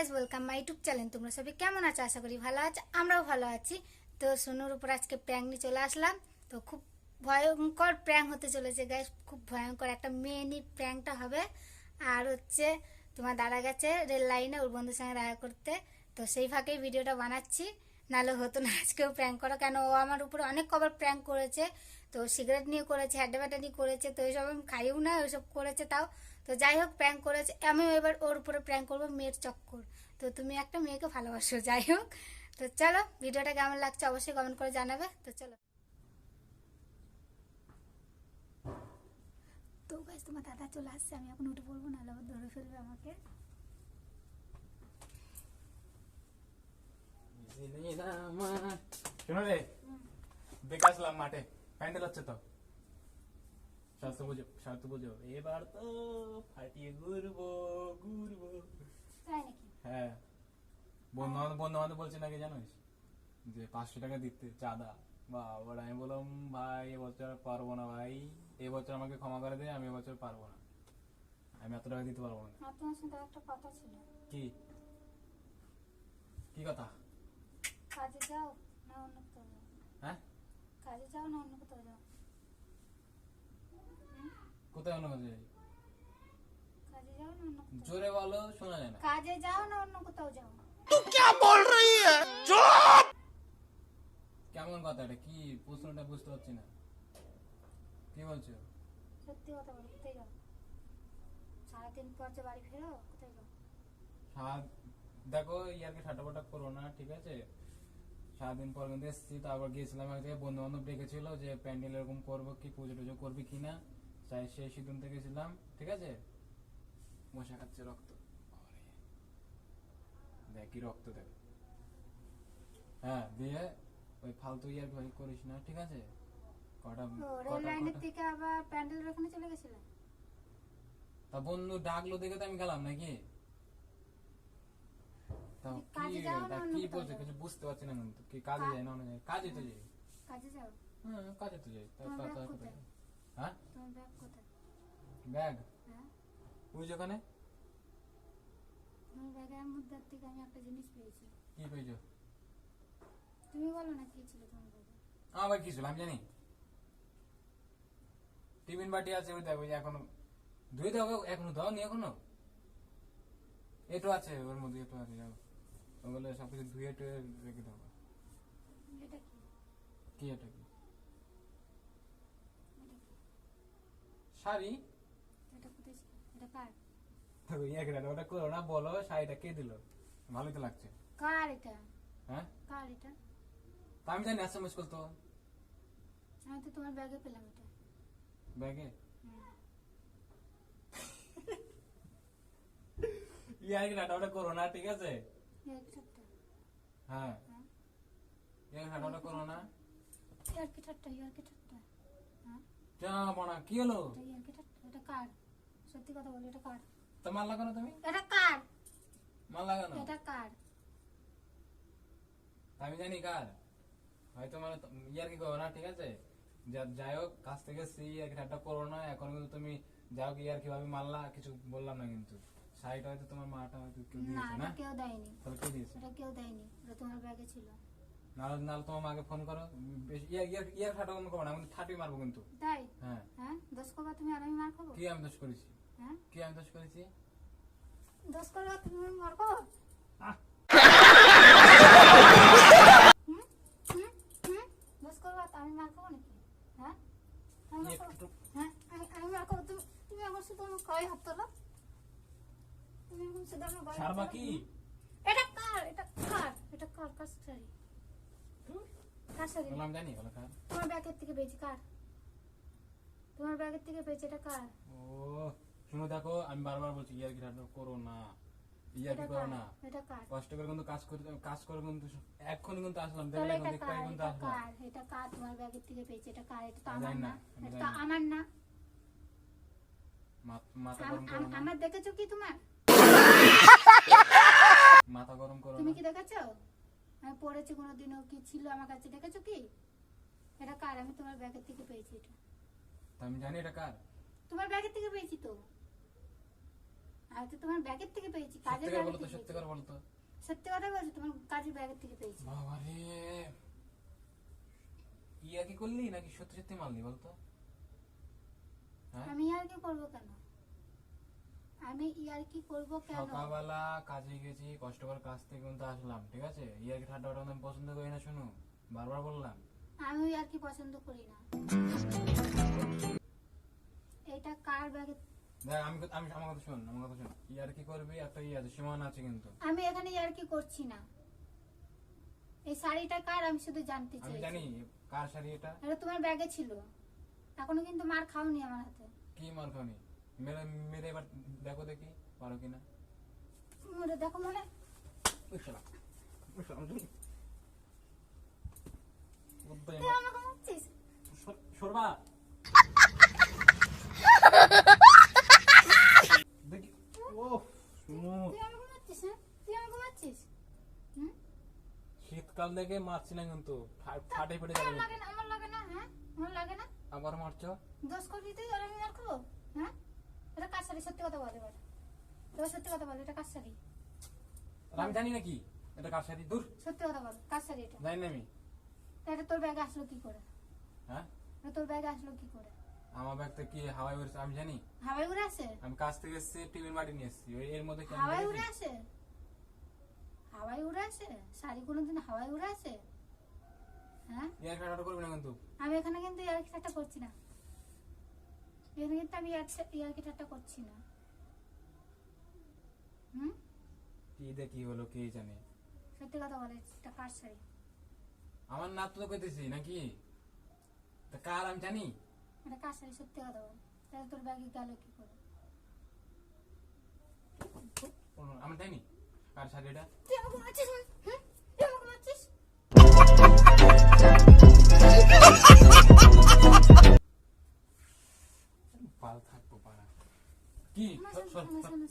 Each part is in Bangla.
Guys welcome my YouTube channel তোমরা সবাই কেমন আছো? আশা করি ভালো আছো, আমরাও ভালো আছি। তো সোনুর উপর আজকে প্র্যাঙ্ক নিয়ে চলে আসলাম। তো খুব ভয়ঙ্কর প্র্যাঙ্ক হতে চলেছে গাইজ খুব ভয়ঙ্কর একটা মেয়ে নিয়ে প্র্যাঙ্কটা হবে। আর হচ্ছে তোমার দাদা গেছে রেল লাইনে, ওর বন্ধুর সঙ্গে দেখা করতে। তো সেই ফাঁকেই ভিডিওটা বানাচ্ছি। নাহলে হতো না। আজকেও প্র্যাঙ্ক করা। কেন? ও আমার উপরে অনেক কবার প্র্যাঙ্ক করেছে। তো সিগারেট নিয়ে করেছে হ্যাডা ব্যাটা নিয়ে করেছে। তো এইসব আমি খাইও না, ওইসব করেছে তাও। তো যাই হোক প্র্যাঙ্ক করেছে। আমিও এবার ওর উপরে প্র্যাঙ্ক করব, মেয়ের চক্কর। তো তুমি একটা মেয়েকে ভালোবাসো, যাই হোক। তো চলো, ভিডিওটা কেমন লাগছে অবশ্যই কমেন্ট করে জানাবে। তো চলো। তো গাইজ তোমার দাদা চলে আসছে। আমি এখন উঠে পড়ব, নাহলে ধরে ফেলবে আমাকে। শোনো রে দেখে আসলাম মাঠে প্যান্ডেল হচ্ছে তো স্বাস্থ্য বুঝো স্বাস্থ্য বুঝো এবার তো ফাটিয়ে ঘুরবো ঘুরবো হ্যাঁ বন্ধু বন্ধু বান্ধব বলছে নাকি জানিস যে পাঁচশো টাকা দিতে চাঁদা বা আমি বললাম ভাই এবছর পারব না ভাই এবছর আমাকে ক্ষমা করে দে আমি এবছর পারব না আমি এত টাকা দিতে পারব না আর সাথে একটা কথা ছিল কি কি কথা কাজে যাও না অন্য কোথাও যাও। হ্যাঁ? কাজে যাও না অন্য কোথাও যাও। কোথায় অন্য কাজে যাই কাজে যাও না অন্য কোথাও জোরে বলো শোনা যায় না। কাজে যাও না অন্য কোথাও যাও। কেমন কথা এটা? কি প্রশ্নটা বুঝতে পারছি না। কি বলছো? সত্যি কথা বলো কোথায় যাও? সারাদিন পর যে বাড়ি ফেরো কোথায় যাও? সাত দেখো ইয়ারকে ঠাটাপাটা করো না ঠিক আছে? সারাদিন পর কিন্তু এসেছি তারপর গিয়েছিলাম এক জায়গায় বন্ধু বান্ধব ডেকেছিল যে প্যান্ডেল এরকম করব কি পুজো টুজো করবি কি না? তাই সেই সিদ্ধান্তে গেছিলাম ঠিক আছে? মশা খাচ্ছে রক্ত। দেখ কি রক্ত দেখ। হ্যাঁ দিয়ে ওই ফালতু ইয়ার ভয় করিস না ঠিক আছে? কটা লাইনের থেকে আবার প্যান্ডেলের ওখানে চলে গেছিলে? তা বন্ধু ডাকলো দেখে তো আমি গেলাম নাকি? কাজে কি যাও না তা কি কোথাও বলছে? কিছু বুঝতে পারছি না কিন্তু। কি কাজে যায় না অন্য কাজে তো যাই। কাজে যাও। হ্যাঁ কাজে তো যাই। তা- তোমার ব্যাগ কোথায়? কোথায়? হ্যাঁ? তোমার ব্যাগ কোথায়? ব্যাগ? হ্যাঁ? ওই যেখানে তোমার ব্যাগের মধ্যে থেকে আমি একটা জিনিস পেয়েছি। কি পেয়েছ? তুমি বলো না কি ছিল তোমার ব্যাগে? আমার কি ছিল? আমি জানি। টিফিন বাটি আছে ওই দেখো ওই এখনও। ধুয়ে দাও এখনও দাও নি এখনও? এটো আছে ওর মধ্যে এটো আছে যাও। ওগুলো সবকিছু ধুয়ে টুয়ে রেখে এটা কি? এটা কি? শাড়ি? ইয়ে ওটা করো না বলো শাড়িটা কে দিল? ভালোই তো লাগছে। কার এটা? হ্যাঁ? কার এটা? তা আমি জানি আসছে মুশকিল আমি তো তোমার ব্যাগে পেলাম এটা। ব্যাগে? ইয়ার কি ওটা করো না ঠিক আছে? হ্যাঁ। ইয়ার করো না। ইয়ার কি ঠাট্টা ইয়ার কি ঠাট্টা যা বনা কি হলো? ইয়ার কি ঠাট্টা এটা কার? সত্যি কথা বলো এটা কার? তো মাল লাগানো তুমি? এটা কার? মাল লাগানো? এটা কার? আমি জানি কার। হয়তো মানে তো- ইয়ার কি করো না ঠিক আছে? যাই হোক কাছ থেকে সি ইয়ার কি ঠাট্টা করো না। এখন কিন্তু তুমি যাই হোক ইয়ার কীভাবে মারলা কিছু বললাম না কিন্তু। শাড়িটা হয়তো তোমার মাটা হয়তো কেউ দিয়েছে না? কেউ দেয়নি। তাহলে কে দিয়েছে? এটা কেউ দেয়নি এটা তোমার ব্যাগে ছিল। নাহলে নাহলে তোমার মাকে ফোন করো। ইয়ার ইয়ার ইয়ার ঠাট্টা কোনো করো না আমি ঠাটুই মারবো কিন্তু। তাই? হ্যাঁ। হ্যাঁ? দোষ করবা তুমি আর আমি মার খাব? কি আমি দোষ করেছি? হ্যাঁ? কি আমি দোষ করেছি? দোষ করবা তুমি মার খাব? দোষ করবা তো আমি মার খাব নাকি? হ্ঁ আমি মার খাব? হ্যাঁ? আমি মার খাব। তুমি তুমি আমার আমার গায়ে হাত তোলো তুমি এখন শুধু আমার গায়ে হাত ছাড়বা কি? এটা কার? এটা কার? এটা কার? কার শাড়ি কার শাড়ি বললাম জানি? বলো কার? তোমার ব্যাগের থেকে পেয়েছি কার? তোমার ব্যাগের থেকে পেয়েছি এটা কার? ও শুনো দেখো আমি বারবার বলছি ইয়ার কি ঠাট্টা করো না। ইয়ার কি করো না। এটা কার? কষ্ট করে কিন্তু কাজ করতে কাজ করে কিন্তু এক্ষুনি কিন্তু আসলাম। দেখলে এটা কিন্তু কার? কিন্তু আসলাম। কার? এটা কার? তোমার ব্যাগের থেকে পেয়েছি এটা কার? এটা তো আমার না। এটা। আমার না। আমার দেখেছ কি তোমার? মাথা গরম করো তুমি কি দেখেছ? আমি পড়েছি কোনোদিনও কি ছিল আমার কাছে? দেখেছ কি? এটা কার? আমি তোমার ব্যাগের থেকে পেয়েছি এটা। আমি জানি এটা কার। তোমার ব্যাগের থেকে পেয়েছি তো। আমি তো তোমার ব্যাগের থেকে পেয়েছি কাজের ব্যাগের থেকে সত্যি পেয়েছি। করে বলো সত্যি কথা বলছি তোমার কাজের ব্যাগের থেকে পেয়েছি। বাবা রে ইয়া কি করলি নাকি সত্যি সত্যি মারলি বলতো? হ্যাঁ? আমি আর কি করব কেন? আমি ইয়ার কি করব কেন? সকালবেলা কাজে গেছি কষ্ট করে কাজ থেকে কিন্তু আসলাম ঠিক আছে? ইয়ার কি ওটা আমি পছন্দ করি না শুনো? বারবার বললাম। আমি আর কি পছন্দ করি না। এটা কার ব্যাগে? দেখ আমি আমি আমার কথা শোন আমার কথা শোন। ইয়ার কি করবি? একটা ইয়ে আছে সীমানা আছে কিন্তু। আমি এখানে ইয়ার কি করছি না? এই শাড়িটা কার? আমি শুধু জানতে চাই আমি জানি কার শাড়ি এটা? এটা তোমার ব্যাগে ছিল। এখনও কিন্তু মার খাওনি আমার হাতে। কি মার খাওনি? মেরে মেরে এবার দেখো দেখি পারো কিনা। ওরে দেখো মনে সরবা। দেখি ও শুনো। হ্যাঁ? শীতকাল দেখে মারছি না কিন্তু ফাটে ফেটে যাবে। আমার লাগে না হ্যাঁ? আমার লাগে না? আবার মারছো? দোষ করবি তুই আর আমি মার খাব হ্যাঁ? এটা কার শাড়ি? সত্যি কথা বল এবার। এবার সত্যি কথা বল এটা কার শাড়ি? আমি জানি নাকি এটা কার শাড়ি? দূর। সত্যি কথা বল কার শাড়ি এটা? জানি না আমি। এটা তোর ব্যাগে আসলো কি করে? হ্যাঁ? তোর ব্যাগে আসলো কি করে? আমার ব্যাগ থেকে কি হাওয়ায় উড়েছে আমি জানি। হাওয়াই উড়ে আসে আমি কাজ থেকে এসেছি টিফিন বাড়ি নিয়ে এসেছি। এর মধ্যে কি হাওয়াই উড়ে? আসে হাওয়াই উড়ে আসে শাড়ি কোনোদিন হাওয়াই উড়ে আসে হ্যাঁ? ইয়ার কাটা করবি না কিন্তু? আমি এখানে কিন্তু ইয়ার ঠাট্টা করছি না। এখানে কিন্তু আমি ইয়ার ঠাট্টা করছি না। হুম? কি দে কি হলো কে জানে? সত্যি কথা বলে এটা কার শাড়ি আমার নাত তো কইতেছি নাকি? তা কার আমি জানি? এটা কার শাড়ি সত্যি কথা বল। তাহলে তোর ব্যাগে গেল কি করে? আমি জানি? কার শাড়ি এটা তুই আমাকে মারছিস হুম?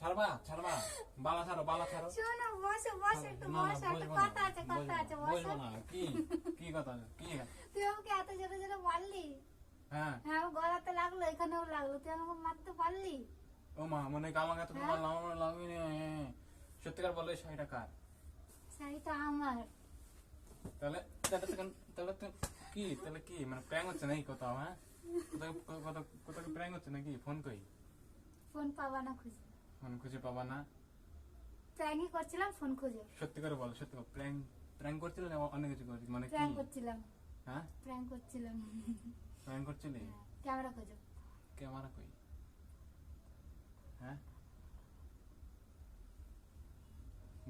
ছাড়বা ছাড়বা। বালা ছাড়ো বালা ছাড়ো। শোনো, বসো, বসো, একটু বসো, কথা আছে, কথা আছে, না, বসো। না। কি কি কথা? কি তুই আমাকে এত জোরে জোরে মারলি হ্যাঁ। হ্যাঁ গলাতে লাগল এখানেও লাগল। তুই আমাকে মারতে পারলি? ও মা মনে হয় তো তোমার লাভ লাগবে সত্যিকার বলে শাড়িটা কার? শাড়িটা আমার। তাহলে তাহলে তো তাহলে কি তাহলে কি? মানে প্র্যাঙ্ক হচ্ছে নাকি কোথাও হ্যাঁ? কোথাও কোথাও প্র্যাঙ্ক হচ্ছে নাকি? ফোন কই? ফোন পাবা না খুঁজে। ফোন খুঁজে পাবা না। প্র্যাঙ্কই করছিলাম ফোন খুঁজে। সত্যি করে বল সত্যি করে প্র্যাঙ্ক প্র্যাঙ্ক করছিলে না অনেক কিছু করছিস মানে কি? প্র্যাঙ্ক করছিলাম। হ্যাঁ? প্র্যাঙ্ক করছিলাম। প্র্যাঙ্ক করছিলি? ক্যামেরা খোঁজো। ক্যামেরা কই? হ্যাঁ?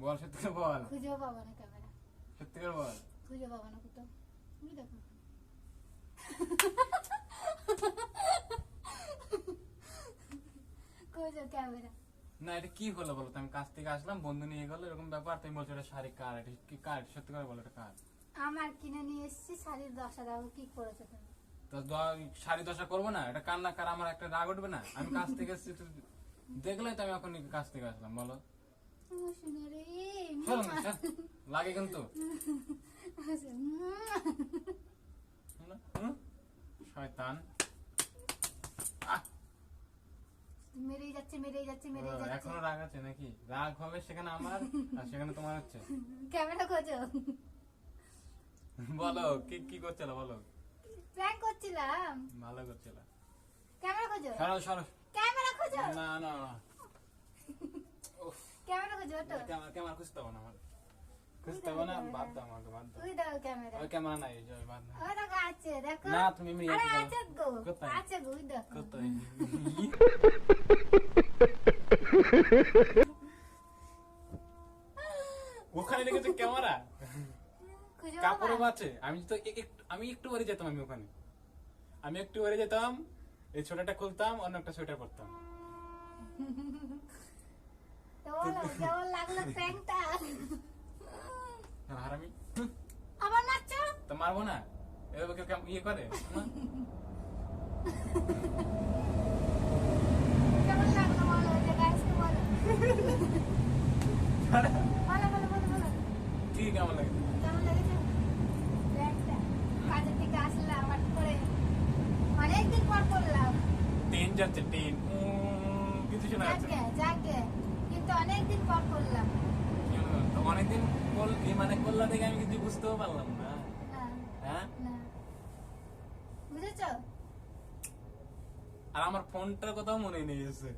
বল সত্যি করে বল। খুঁজেও পাবা না ক্যামেরা সত্যি করে বল। খুঁজে পাবা না কোথাও। তুমি দেখো। খোঁজো ক্যামেরা না এটা কি হলো বলো আমি কাছ থেকে আসলাম বন্ধু নিয়ে গেলো এরকম ব্যাপার। তুমি বলছো এটা শাড়ি কার এটা কি কার সত্যি করে বলো এটা কার আমার কিনে নিয়ে এসেছি শাড়ির দশ হাজার কি করেছ তুমি? তো শাড়ি দশা করব না এটা কার না কার আমার একটা রাগ উঠবে না? আমি কাছ থেকে এসেছি দেখলে তো আমি এখন কাছ থেকে আসলাম বলো। লাগে কিন্তু। শয়তান। মেরেই যাচ্ছে মেরেই যাচ্ছে মেরেই যাচ্ছে। এখনও রাগ আছে নাকি? রাগ হবে সেখানে আমার আর সেখানে তোমার হচ্ছে। ক্যামেরা খোঁজো। বলো কি কি করছিল বলো? প্র্যাঙ্ক করছিলাম। ভালো করছিল। ক্যামেরা খোঁজো। সরো সরো। ক্যামেরা খোঁজো। না না না। ক্যামেরা খোঁজো ওটো ক্যামেরা ক্যামেরা খুঁজতে হবে না আমার। খুঁজতে না বাদ দাও আমাকে বাদ দাও তুই দাও ক্যামেরা ওই ক্যামেরা নাই ওই বাদ দাও ওই দেখো আছে দেখো না, তুমি এমনি আরে আছে গো আছে গো ওই দেখো কোথায় ওখানে লেগেছে ক্যামেরা। বাবা। আছে আমি তো আমি একটু বারে যেতাম আমি ওখানে। আমি একটু বারে যেতাম এই ছোটটা খুলতাম অন্য একটা সোয়েটার পরতাম। তো লাগল প্র্যাঙ্কটা হারামি। আবার নাচছো? তো মারবো না। এভাবে কেউ কেমন ইয়ে করে? কি কেমন লাগে? কেমন লেগেছে? কাজের থেকে আসলাম হঠাৎ করে অনেকদিন পর করলাম। ট্রেন যাচ্ছে ট্রেন কিছু শোনা যাচ্ছে যাকে কিন্তু অনেকদিন পর করলাম। অনেকদিন মানে করলা দেখে আমি কিছু বুঝতেও পারলাম না। হ্যাঁ। না। আর আমার ফোনটার কথাও মনে নেই এসে।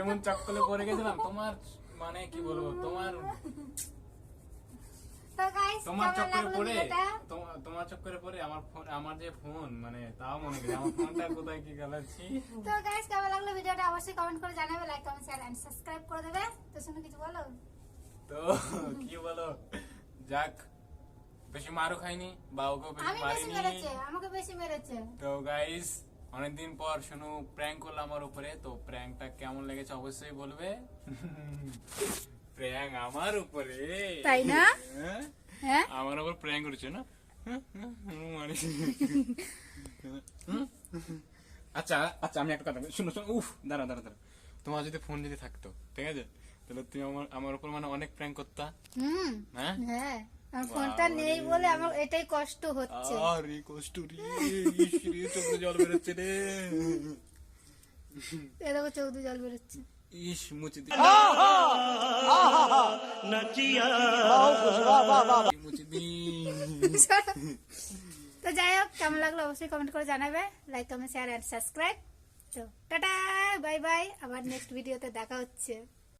এমন চক্কলে পড়ে গেছিলাম তোমার মানে কি বলব তোমার তোমার চক্করে পড়ে তোমার- চক্করে পড়ে আমার ফোন আমার যে ফোন মানে তাও মনে করি আমার ফোনটা কোথায় কি গেলাচ্ছি তো গাইস কেমন লাগল ভিডিওটা? অবশ্যই কমেন্ট করে জানাবে like comment share and subscribe করে দেবে। তো শুনে কিছু বলো? তো কি বলো? যাক বেশি মারও খাইনি বা ওকেও বেশি মারিনি। আমাকে বেশি মেরেছে। তো গাইস অনেকদিন পর শুনু প্র্যাঙ্ক করল আমার উপরে তো প্র্যাঙ্কটা কেমন লেগেছে অবশ্যই বলবে। প্র্যাঙ্ক আমার উপরে। তাই না? হ্যাঁ? হ্যাঁ? আমার উপর প্র্যাঙ্ক করেছে না। হুম? আচ্ছা আচ্ছা আমি একটা কথা শুনো শুনো উফ দাঁড়া দাঁড়া দাঁড়া তোমার যদি ফোন যদি থাকতো ঠিক আছে? তাহলে তুমি আমার আমার উপর মানে অনেক প্র্যাঙ্ক করতা? হুম। হ্যাঁ? হ্যাঁ। আমার ফোনটা নেই বলে আমার এটাই কষ্ট হচ্ছে। আরে কষ্ট রে চোখ জল বেরোচ্ছে রে। এ দেখো চৌধু জল বেরোচ্ছে। ইস মুছে দি মুছে দি তো যাই হোক কেমন লাগল অবশ্যই কমেন্ট করে জানাবে। Like comment share and subscribe তো টাটা বাই বাই আবার নেক্সট ভিডিওতে দেখা হচ্ছে।